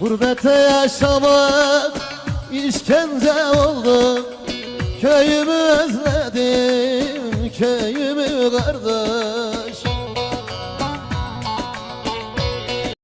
Gurbete yaşamak işkence oldu. Köyümü özledim, köyümü kardeş